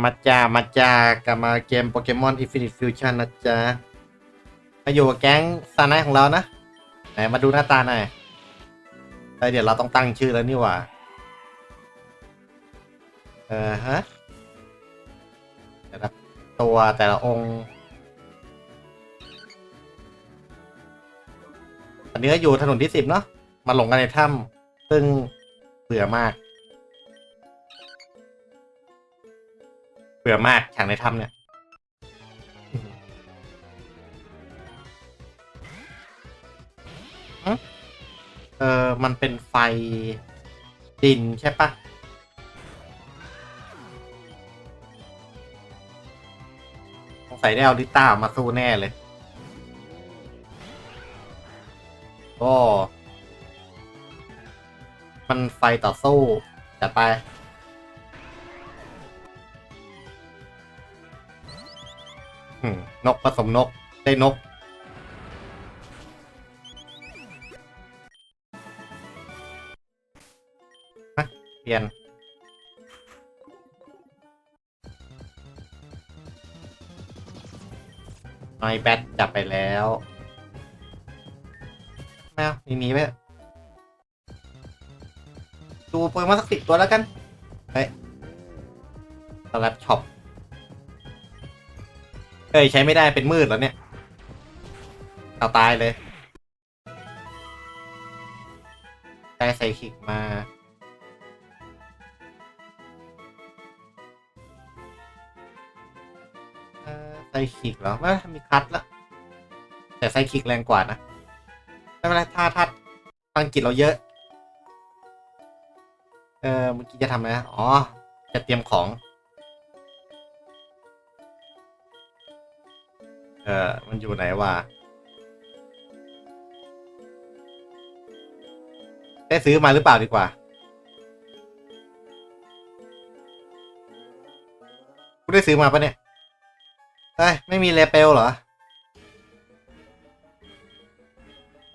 มาจ้ามาจ้ากลับมาเกมโปเกมอน Infinite Fusion นนะจ๊ะ มาอยู่กับแก๊งซาไนของเรานะ ไหนมาดูหน้าตาหน่อยเอ้ยเดี๋ยวเราต้องตั้งชื่อแล้วนี่หว่า เออฮะแต่ละตัวแต่ละองค์อันนี้ก็อยู่ถนนที่สิบเนาะ มาหลงกันในถ้ำซึ่งเบื่อมาก เบื่อมากฉากในถ้ำเนี่ยฮะเออมันเป็นไฟดินใช่ปะสงสัยได้เอาลิต้าออกมาสู้แน่เลย ก็ มันไฟต่อสู้จัดไป นกผสมนก ได้นกฮะเปลี่ยน น้อยแบทจับไปแล้วแมวนี่หนีไปเถอะดูโปเกมอนสักสิบตัวแล้วกัน เฮ้ยสลับช็อป เอ้ยใช้ไม่ได้เป็นมืดแล้วเนี่ย เอาตายเลยได้ใส่คิกมาเอ่อไซคิกเหรอไม่มีคัดละแต่ไซคิกแรงกว่านะ ไม่เป็นไรถ้าถ้าพลังจิตเราเยอะ เออเมื่อกี้จะทำอะไรนะอ๋อ จะเตรียมของ เออมันอยู่ไหนวะได้ซื้อมาหรือเปล่าดีกว่ากูได้ซื้อมาปะเนี่ยเอ้ยไม่มีเลเปลเหรอ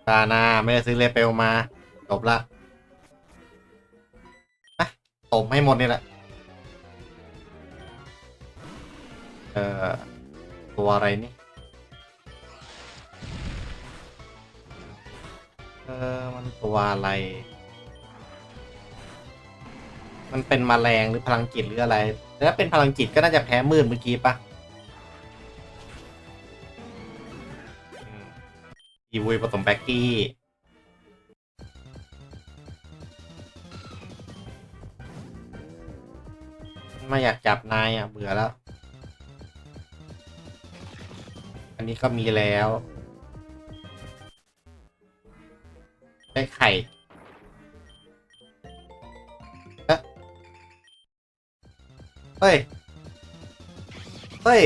ตานาไม่ได้ซื้อเลเปลมาจบละอะตบให้หมดนี่แหละ เอ่อ ตัวอะไรนี่ เออ มันตัวอะไร มันเป็นมแมลงหรือพลังจิตหรืออะไรถ้าเป็นพลังจิตก็น่าจะแพ้มืดเมื่อกี้ปะอีวุยผสมแบ็กกี้ไม่อยากจับนายอะ เบื่อแล้ว อันนี้ก็มีแล้ว ได้ไข่เฮ้ย เฮ้ย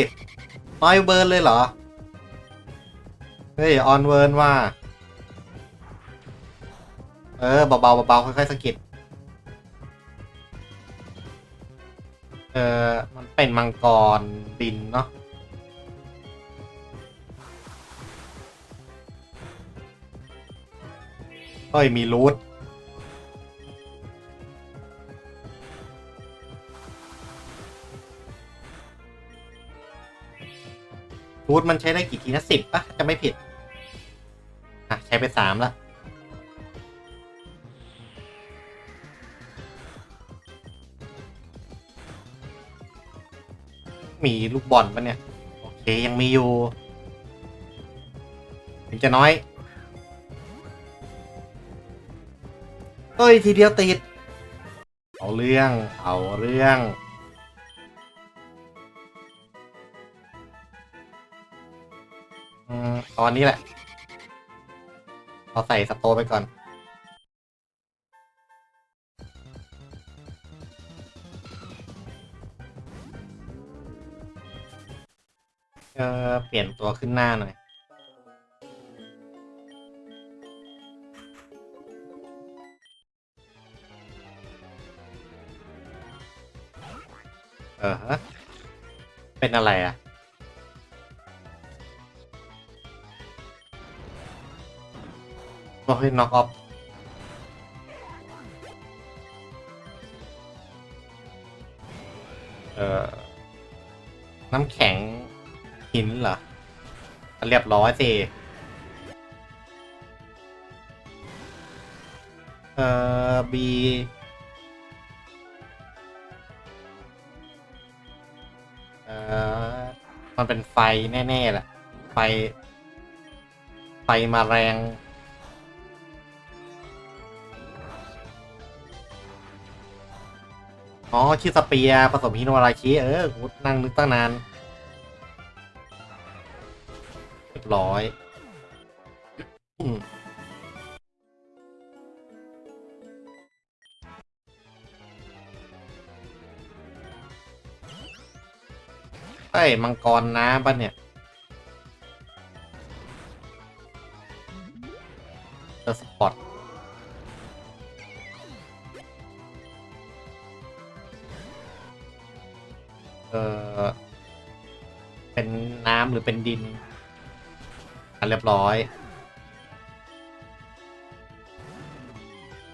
นอยเบิร์นเลยเหรอ เฮ้ย ออนเวิร์นว่า เออ เบาๆเบาๆค่อยๆสะกิดเออมันเป็นมังกรบินเนาะ เฮ้ย มีรูทรูทมันใช้ได้กี่ทีนะสิบปะจะไม่ผิด อะ ใช้ไปสามละมีลูกบอลปะเนี่ย โอเค ยังมีอยู่ ถึงจะน้อย เฮ้ย ทีเดียวติด เอาเรื่อง เอาเรื่องอตอนนี้แหละ เอาใส่สโตไปก่อนเออเปลี่ยนตัวขึ้นหน้าหน่อย เออฮะเป็นอะไรอะ โอ้ยน็อกออฟเออน้ำแข็งหินเหรอ เรียบร้อยสิ เอ่อ B เออมันเป็นไฟแน่ๆแหละ ไฟ ไฟมาแรง อ๋อ ชื่อสเปียผสมฮิโนราชิ เออกูนั่งนึกตั้งนานเรียบร้อย อืมเอ้มังกรน้ำปะเนี่ยเออสปอตเออเป็นน้ำหรือเป็นดินอะเรียบร้อย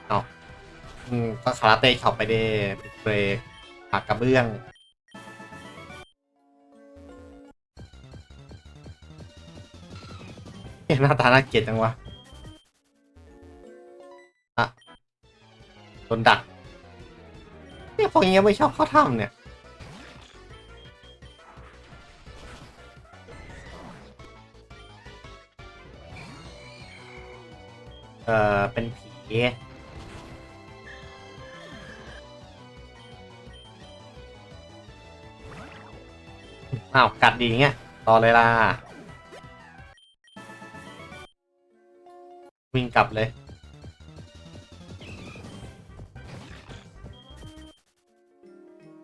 เอาอืมก็คาราเต้ช็อปไปเด้ปิดเบรกผักกระเบื้อง หน้าตาน่าเกลียดจังวะอะโดนดัก เนี่ยพวกนี้ไม่ชอบเข้าถ้ำเนี่ย เออเป็นผีอ้าว กัดดีเงี้ย ต่อเลยล่ะ วิ่งกลับเลย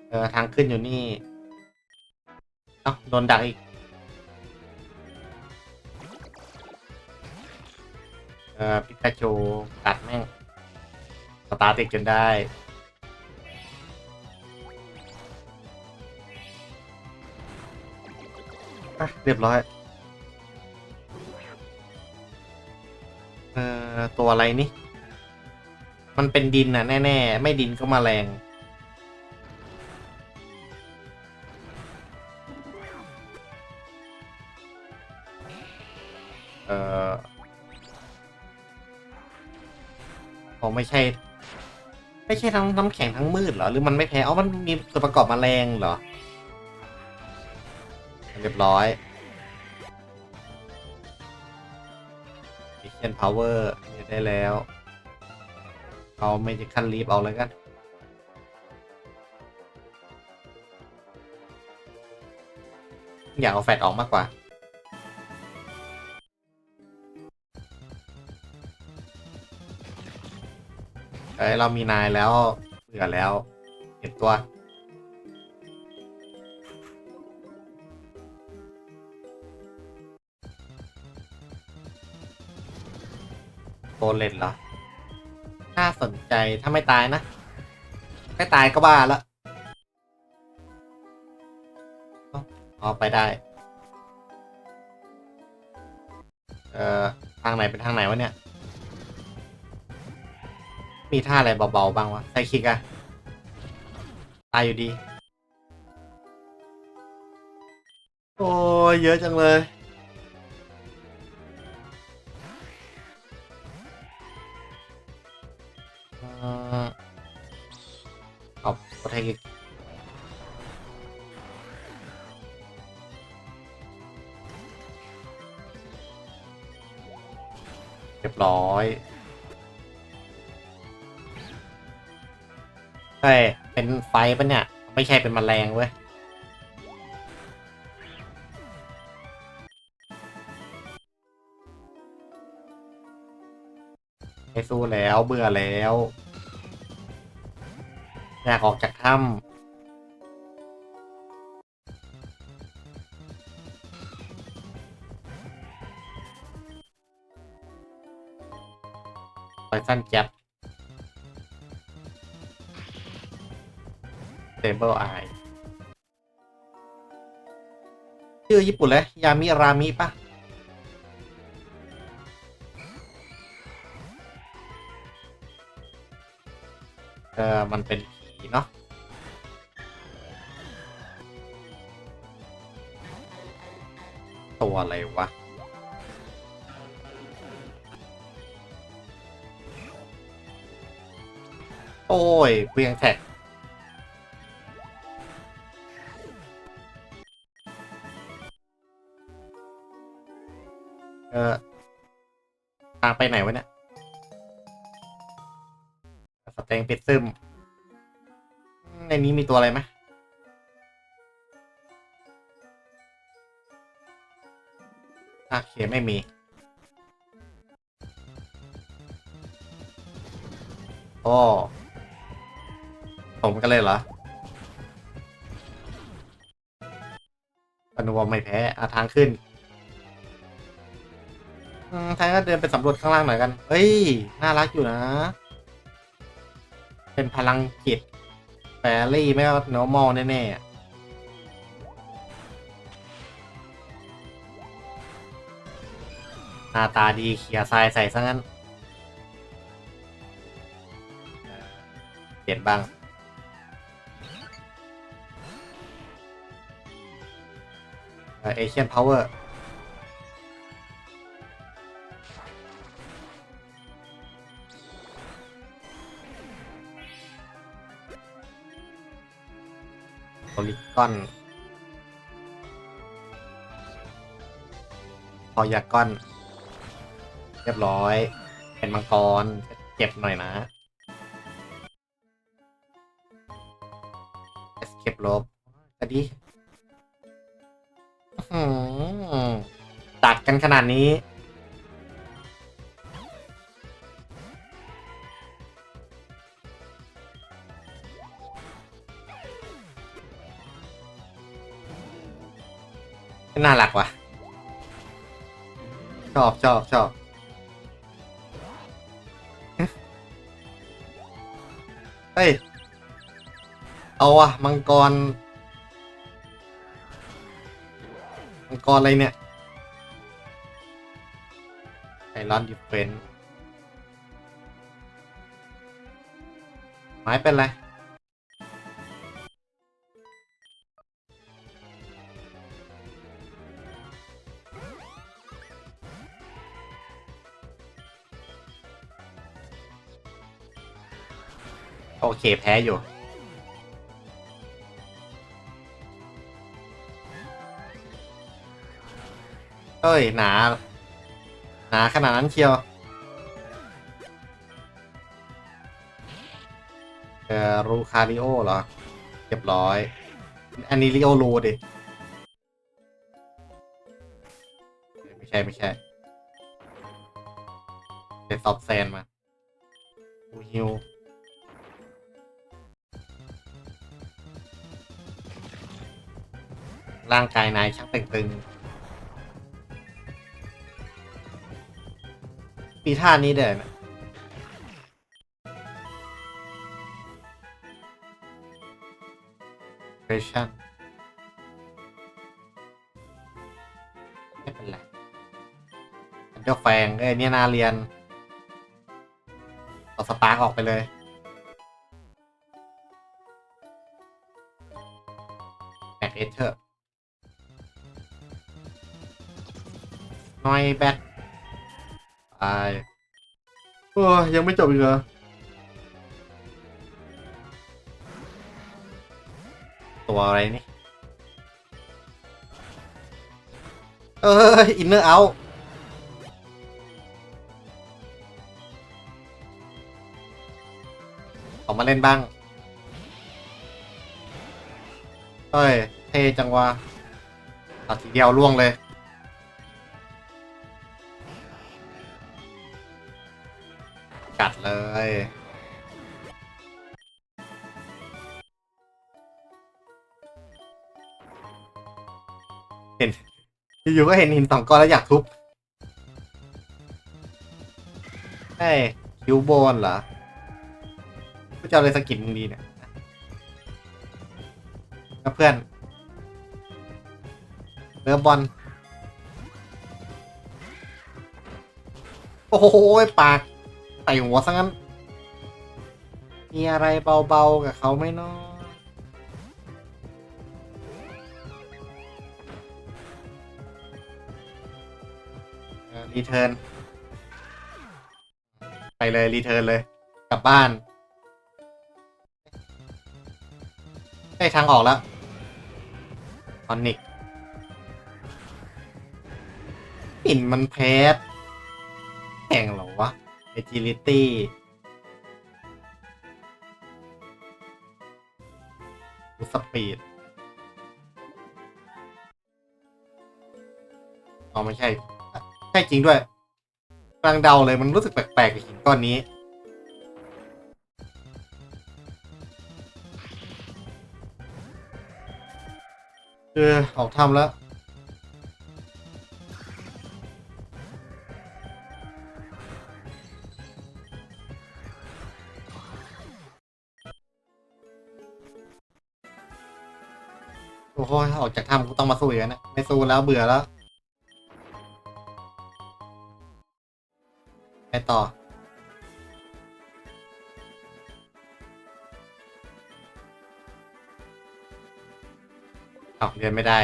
เออ ทางขึ้นอยู่นี่ เอ้า โดนดักอีก เออปิกาจูกัดแม่ง สตาร์ติกจนได้อะเรียบร้อย ออตัวอะไรนี่ มันเป็นดินน่ะแน่ๆ ไม่ดินก็มาแรงเอ่อคงไม่ใช่ ไม่ใช่ทั้งน้ำแข็งทั้งมืดเหรอ หรือมันไม่แพ้อ๋อมันมีส่วนประกอบมาแมลงเหรอ เรียบร้อย Mission Power เนี่ย ได้แล้ว เอาไม่จะคันรีบเอาเลยกันอยากเอาแฟดออกมากกว่า เอ้ยเรามีนายแล้วเบื่อแล้วเก็บตัว เลนเหรอ น่าสนใจถ้าไม่ตายนะ ไม่ตายก็บ้าละเอาเอไปได้ เอ่อ ทางไหนเป็นทางไหนวะเนี่ย มีท่าอะไรเบาๆบ้างวะไซคิกอะตายอยู่ดี โอ้ยเยอะจังเลย เรเทคอีกเรียบร้อยใช่เป็นไฟปะเนี่ย ไม่ใช่เป็นแมลงเว้ยไม่สู้แล้วเบื่อแล้ว อยากออกจากถ้ำไฟสั้นแจ็บเตเบิลไอชื่อญี่ปุ่นเลยยามิรามิปะเออมันเป็น ตัวอะไรวะ โอ้ยเวียงแท็กเออทางไปไหนวะเนี่ย สเต็งปิดซึมในนี้มีตัวอะไรไหม โอเค ไม่มี โอ้ผมกันเลยเหรออนุวไม่แพ้อาทางขึ้นทางก็เดินไปสำรวจข้างล่างหน่อยกัน เฮ้ย น่ารักอยู่นะ เป็นพลังจิตแฟรี่ไม่ก็โนมอลแน่ๆ หน้าตาดีเขียร์ทรายใส่ซะงั้น เปลี่ยนบ้าง เอเชียนพาวเวอร์โพลิกอนพอยากอน เรียบร้อย เป็นมังกรเจ็บหน่อยนะ escape ลบก็ดีอื้อหือตัดกันขนาดนี้น่ารักว่ะ ชอบชอบชอบ เฮ้ย เอาอะมังกร มังกรอะไรเนี่ยไอรอนดิเฟนไม้เป็นไร อเคแพ้อยู่ เอ้ย หนา หนาขนาดนั้นเชียว เออรูคาริโอเหรอ เรียบร้อย อันนี้ริโอรูดิ ไม่ใช่ ไม่ใช่เป็นซอบแซนมาอูฮิว ร่างกายนายช่างต่งตึงปีท่านี้เด่นเฟชั่นไม่เป็นไรเจ้าแฟงเอ้ยเนี่ยนาเรียนเอาสปาร์กออกไปเลยแม็กเอเธอร์ น้อยแบทตายโอ้ยังไม่จบอีกเหรอตัวอะไรนี่เอออินเนอร์เอาออกมาเล่นบ้าง เฮ้ย เท่จังวะตัดทีเดียวล่วงเลย กัดเลย เห็น อยู่ๆก็เห็นหินสองก้อนแล้วอยากทุบไอ้ยคิวโบนเหรอกูจะเอาเลยสกินมึงดีเนี่ยเพื่อนเรือบอล โอ้โหปาก ใส่หัวซะงั้น มีอะไรเบาๆกับเขาไหมเนาะรีเทิร์นไปเลยรีเทิร์นเลย กลับบ้าน ได้ทางออกแล้วคอนิกปิ่นมันแพ้แข่งเหรอวะ agility สปีดอ๋อไม่ใช่ ใช่จริงด้วยกำลังเดาเลยมันรู้สึกแปลกๆกับหินก้อนนี้ เออออกทำแล้ว โอ้โหออกจากถ้ำกูต้องมาสู้อีกแล้วนะไม่สู้แล้วเบื่อแล้ว ไปต่อ เอาเรียนไม่ได้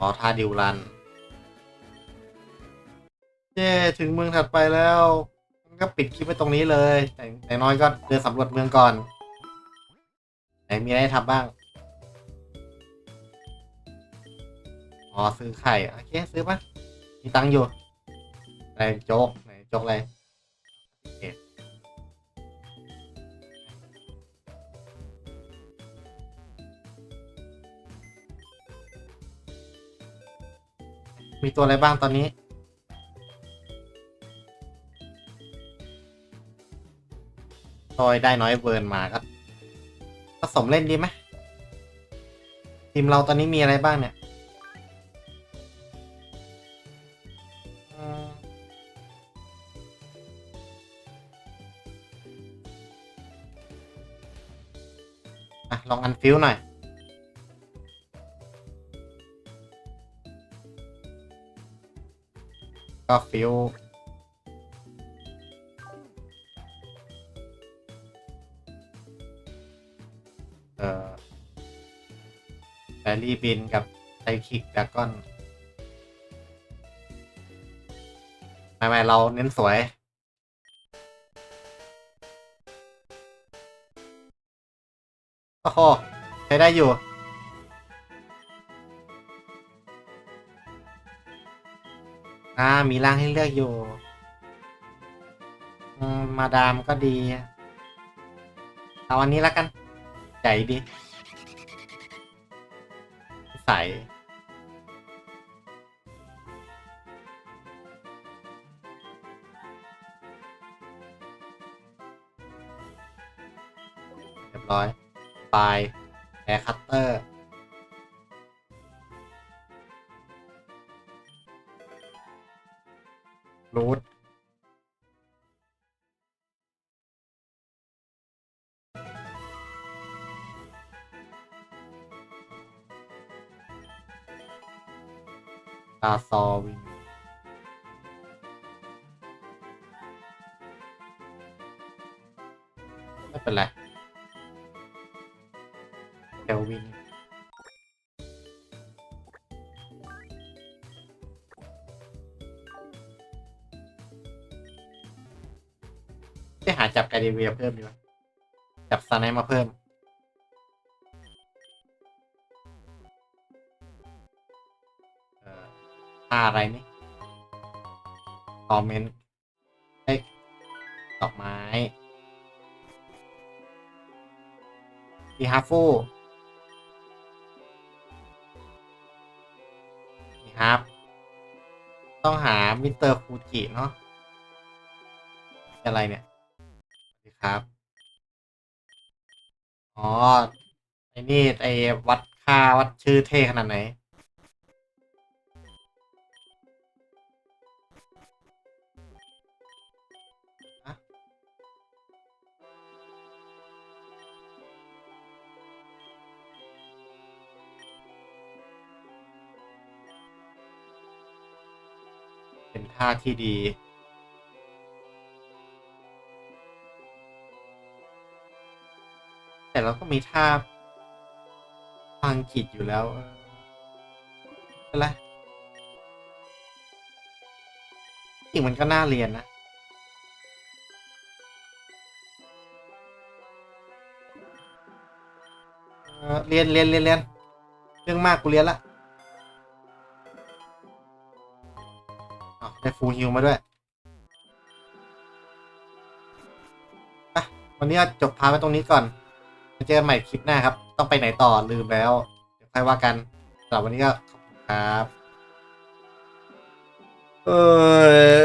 อ๋อท่าดิวรัน เย้ ถึงเมืองถัดไปแล้ว ก็ปิดคลิปไว้ตรงนี้เลย แต่แต่น้อยก็เดินสำรวจเมืองก่อน ไหนมีอะไรทำบ้าง อ๋อซื้อไข่ โอเค ซื้อปะมีตังค์อยู่อะไรโจ๊กไหนโจ๊กอะไรมีตัวอะไรบ้างตอนนี้ ซอยได้น้อยเวิร์นมาก็ผสมเล่นดีไหมทีมเราตอนนี้มีอะไรบ้างเนี่ยอะลองอันฟิวหน่อย ก็ฟิว เอ่อแบรี่บินกับไซคิกดากอนไม่ไม่เราเน้นสวย โอ้โหใช้ได้อยู่อ่ามีร่างให้เลือกอยู่ มาดามก็ดี เอาอันนี้แล้วกัน ใจดีใสเรียบร้อยปลายแอร์คัตเตอร์รูท เดลวินจะหาจับไกเดเวียเพิ่มดีกว่า จับซาไนมาเพิ่ม เอ่อท่าอะไรนี่คอมเมนต์เอ้ยดอกไม้ ดีฮาฟู ต้องหามิสเตอร์ฟูจิเนาะอะไรเนี่ยสวัสดีครับ อ๋อ ไอ้นี่ไอ้วัดค่าวัดชื่อเท่ขนาดไหน ท่าที่ดีแต่เราก็มีท่าอังกฤษอยู่แล้วเออเป็นไรจริงมันก็น่าเรียนนะ เรียนเรียนเรียนเรียนเรื่องมากกูเรียนละ ได้ฟูลฮิลมาด้วยอะวันนี้จบพาไว้ตรงนี้ก่อนมาเจอกันใหม่คลิปหน้าครับ ต้องไปไหนต่อลืมแล้ว เดี๋ยวค่อยว่ากันสำหรับวันนี้ก็ขอบคุณครับ เออ